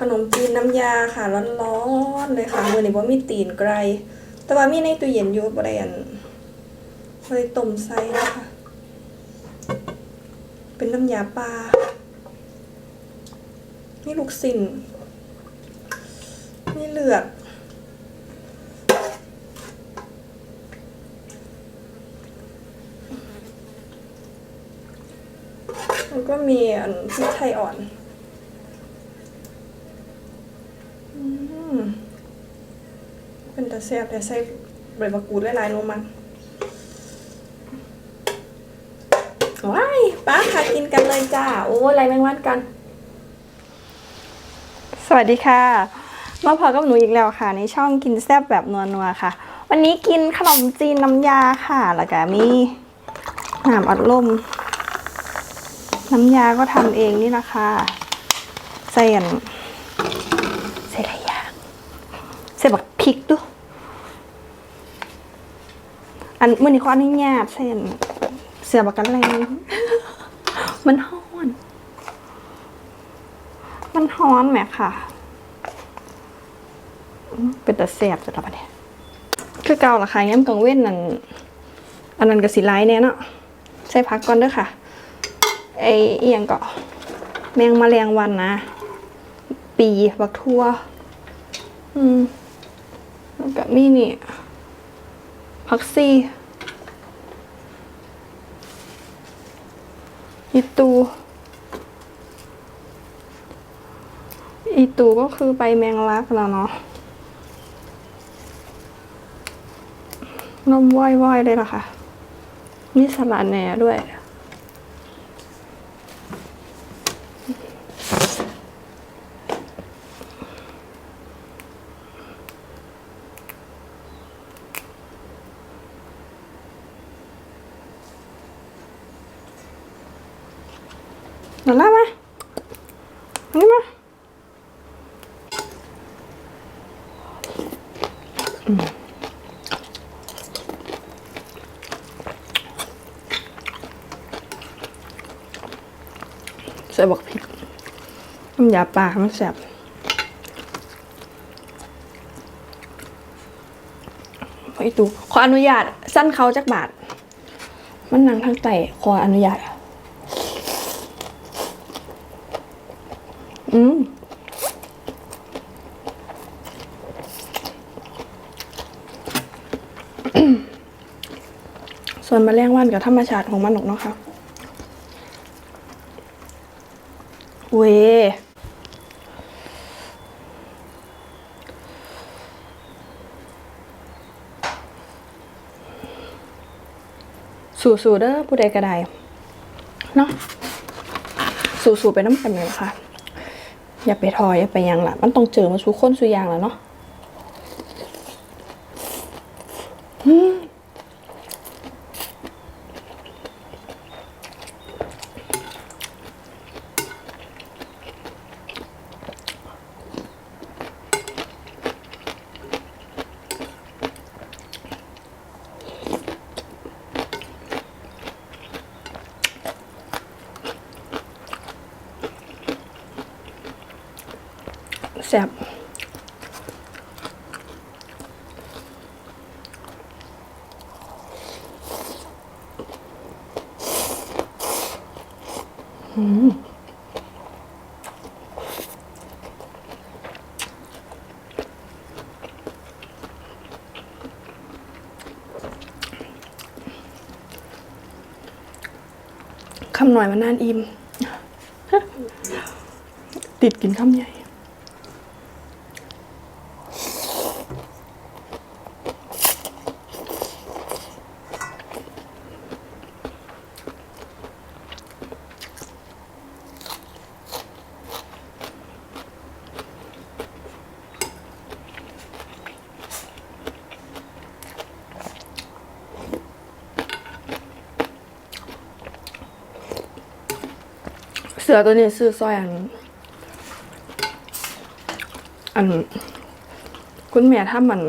ขนมจีนน้ำยาค่ะร้อนๆเลยค่ะมือนี้ว่ามีตีนไกล แต่ว่ามีในตู้เย็นอยู่บริเวณเลยต้มใส่นะคะเป็นน้ำยาปลานี่ลูกสิ่นนี่เลือดแล้วก็มีอันพริกไทยอ่อน อืม เป็นตะแซ่บแต่ใส่ใบมะกรูดหลายๆลงมันว้ายป้าค่ะกินกันเลยจ้า โอ้อะไรแมงวันกัน สวัสดีค่ะ มาพอกับหนูอีกแล้วค่ะ ในช่องกินแซ่บแบบนัวๆค่ะ วันนี้กินขนมจีนน้ำยาค่ะ แล้วก็มีน้ำอัดลม น้ำยาก็ทำเองนี่นะคะใส่อันใส่หลายอย่างใส่บัก พริกด้วยอันมื่อนี้ขออนุญาตใส่อันเสือบักกันแรงมันฮ้อน มันฮ้อนแหมค่ะ เป็นแต่แสบจะรับประเดี๋ยคือเก่าละค่ะย้ำกังเว้นนั่นอันนั้นก็สิไลายแน่เนาะใส่พักก่อนเด้วยค่ะ ไอเอียงก็แมงมาแมลงวันนะ ปีบักทั่ว อืม แล้วก็มีนี่พักซี่อีตูอีตูก็คือใบแมงลักแล้วเนาะนมว่อยๆเลยล่ะค่ะ มีสลัดแหน่ด้วย เดี๋ยวล่ามาอันนี้มาอืม ใส่บักพริกน้ำยาปลามันแซ่บไอตูขออนุญาต สั้นเขาจักบาท มันนังทางไตขออนุญาต อืม ส่วนแมลงวันกับธรรมชาติของมันหนกเนาะค่ะเวสู่ๆเด้อผู้ใดก็ได้เนาะสู่ๆไปน้ำกันเลยค่ะ อย่าไปทอยอย่าไปยังละมันต้องเจอมาสู้นสู้อยางแล้วเนาะ แซ่บอืมคำหน่อยมันนานอิ่มติดกินคำใหญ่ เสือตัวนี้ซื้อซอยอัน อัน คุณแม่ถ้ามัน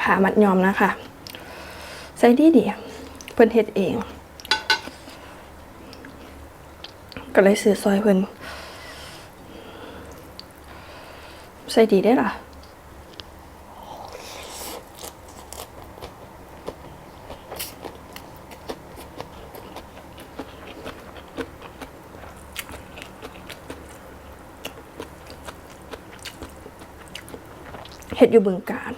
ผ่ามัดยอมนะคะ ใส่ดีดีเพิ่นเฮ็ดเอง ก็เลยซื้อซอยเพิ่นใส่ดีได้ล่ะ อยู่บึงการ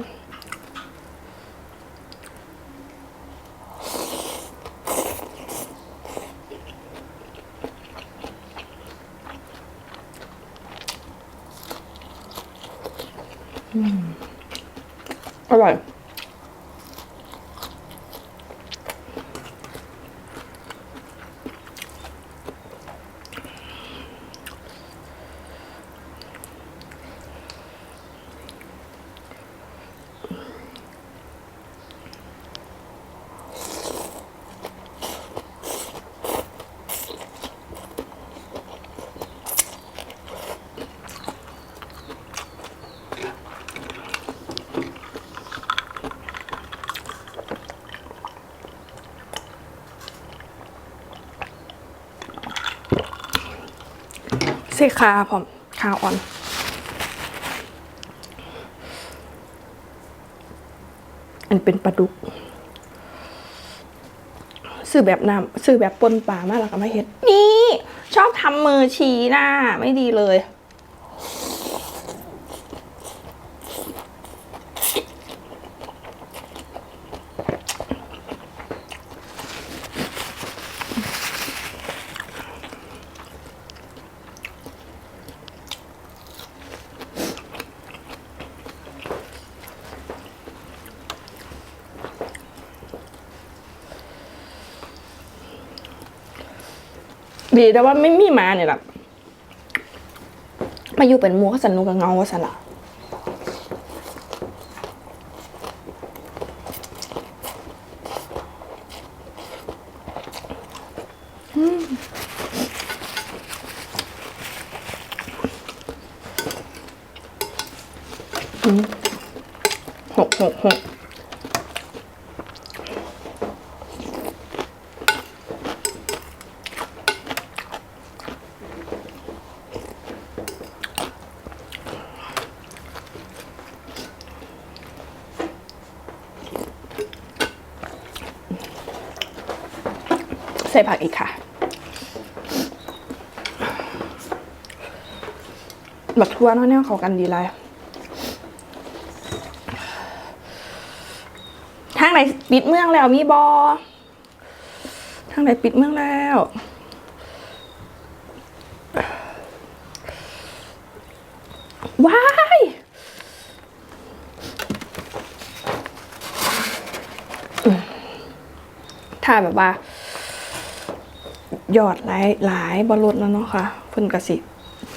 อร่อย เสคาผมคาอ่อน อันเป็นปลาดุก ซื้อแบบน้ำซื้อแบบปนปลามากแล้วก็มาเฮ็ดนี่ ชอบทำมือชี้หน้า ไม่ดีเลย ดีแต่ว่าไม่มีหมาเนี่ยแหละมาอยู่เป็นหมูก็สันนุกกับเงาก็สันละ ส่ผักอีกค่ะบักทั่วเนาะเนี่ยเขากันดีไรทางไหนปิดเมืองแล้วมีบอทางไหนปิดเมืองแล้วว้ายถ้าแบบว่า ยอดหลายหลายบอลลดแล้วเนาะค่ะ เพิ่นกระสิ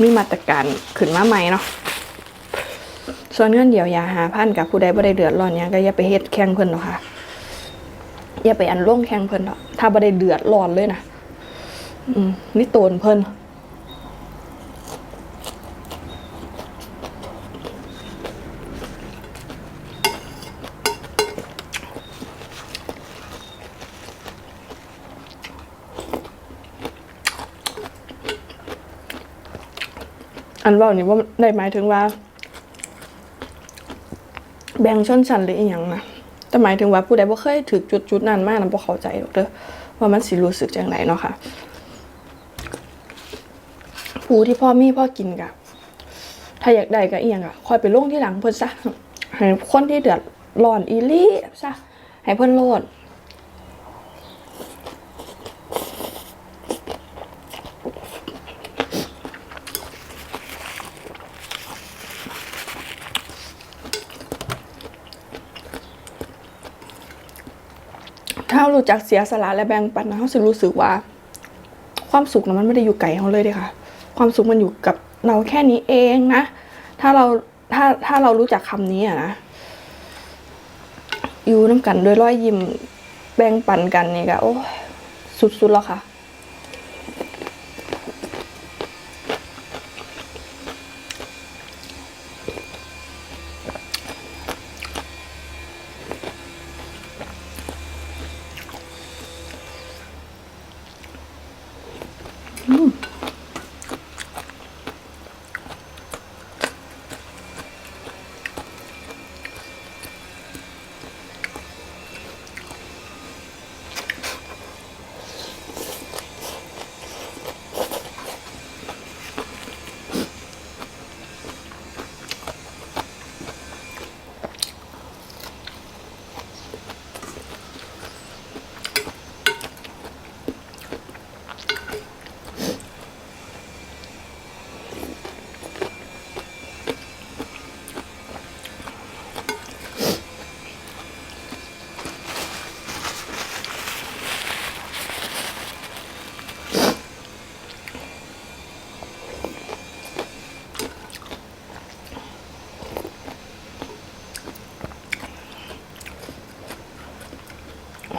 มีมาตรการขึ้นมาใหม่เนาะส่วนเงินเดียวยาหาพันกับผู้ใดบ่ได้เดือดร้อนเนี่ยก็อย่าไปเฮ็ดแข่งเพิ่นเนาะค่ะอย่าไปอันล่งแข่งเพิ่นเนาะถ้าบ่ได้เดือดร้อนเลยนะอืมนี่โตนเพิ่น อันว่านี่ว่าได้หมายถึงว่า แบ่งชนชั้นหรืออีหยังนะแต่หมายถึงว่าผู้ใดบ่เคยถึกจุดจุดนั้นมากนะบ่เข้าใจหรอกเด้อว่ามันสิรู้สึกจังไดเนาะค่ะ ผู้ที่พ่อมีพ่อกินกะถ้าอยากได้ก็อีหยังก็ค่อยไปลงที่หลังเพิ่นซะให้คนที่เดือดร้อนอีหลี่ซะให้เพิ่นโลด รารู้จักเสียสละและแบ่งปันนะเขาสิรู้สึกว่า ความสุขนะมันไม่ได้อยู่ไกลเขาเลยเด้ค่ะ ความสุขมันอยู่กับเราแค่นี้เองนะ ถ้าเราถ้าถ้าเรารู้จักคำนี้อะนะอยู่น้ำกันด้วยรอยยิ้มแบ่งปันกันนี่ก็โอ้สุดๆแล้วค่ะ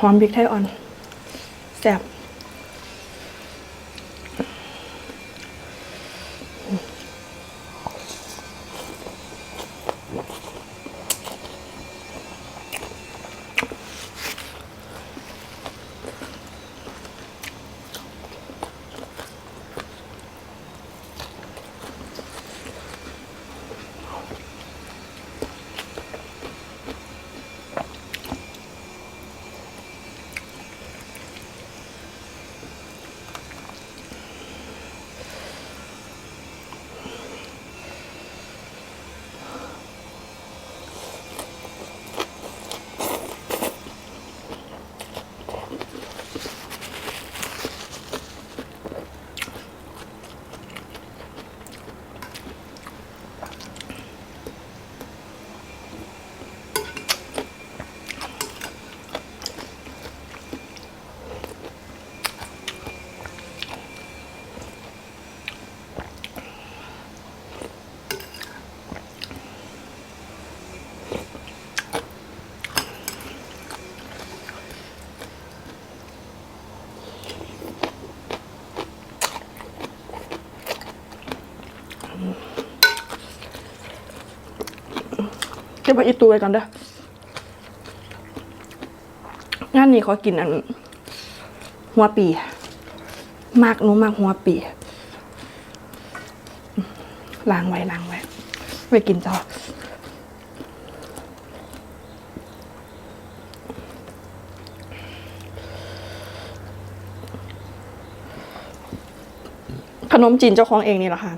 อมพริกไทยอ่อนแซ่บเบไปอีกตัวไว้ก่อนเด้องานนี้ขอกินอัน หัวปี มากหนูมากหัวปีล้างไว้ล้างไว้ไว้กินต่อขนมจีนเจ้าของเองนี่แหละค่ะ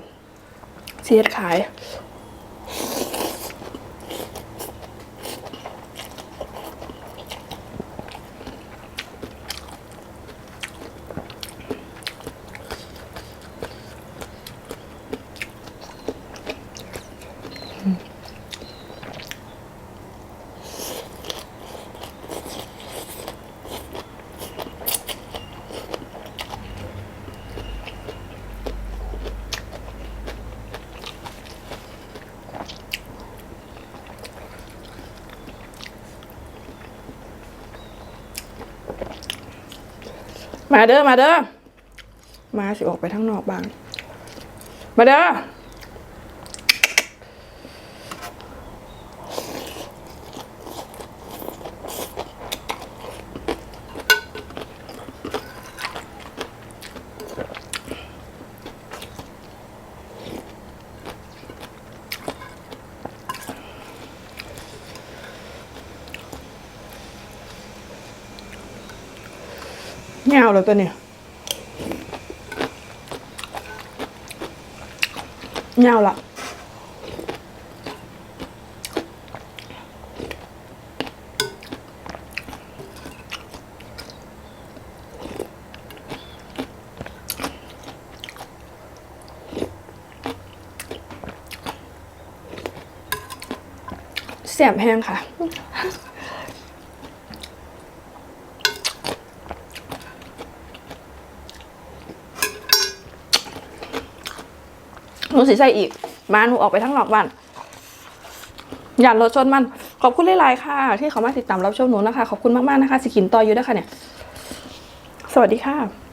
เสียดขาย มาเด้อมาเด้อมาสิออกไปทั้งนอกบ้าง มาเด้อ เงาแล้วตัวเนี่ยเงาละแสบแห้งค่ะ หนูสิใส่อีก มาหนูออกไปทั้งนอกบ้านอย่ารถชนมัน ขอบคุณหลายๆค่ะ ที่เขามาติดตามรับชมหนูนะคะ ขอบคุณมากๆนะคะ สิขินต่ออยู่ด้วยค่ะเนี่ย สวัสดีค่ะ